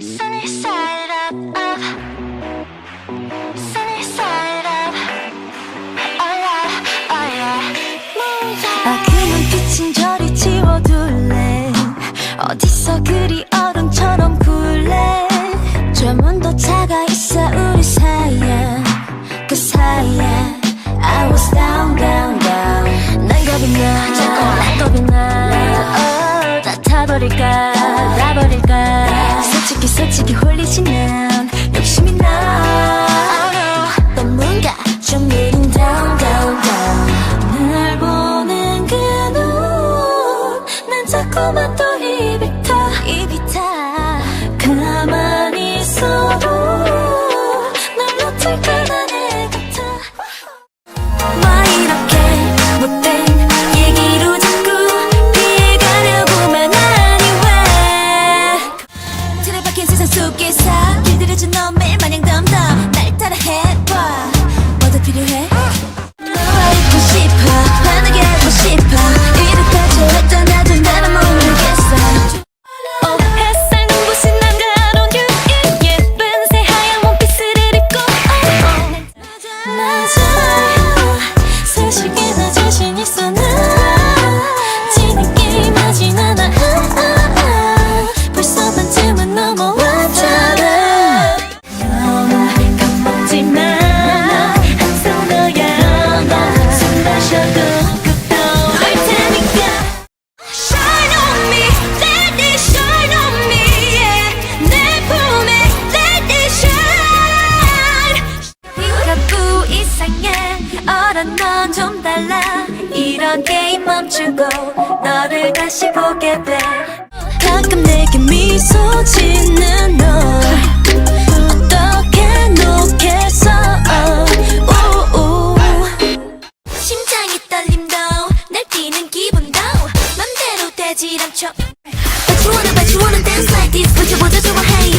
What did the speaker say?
sunny side up, up. sunny side up. Oh yeah, oh yeah. 모자. 아, 그 눈빛은 저리 지워도. 지난 욕심이 나 또 뭔가 좀 느린 down down 보는 그 눈 난 자꾸만 너란 넌 좀 달라. 이런 게임 멈추고 너를 다시 보게 돼. 가끔 내게 미소 짓는 너. 어떻게 녹겠어? 오우 심장이 떨림도 날 뛰는 기분도 맘대로 되질 않죠. But you wanna but you wanna dance like this. But you wanna do a hey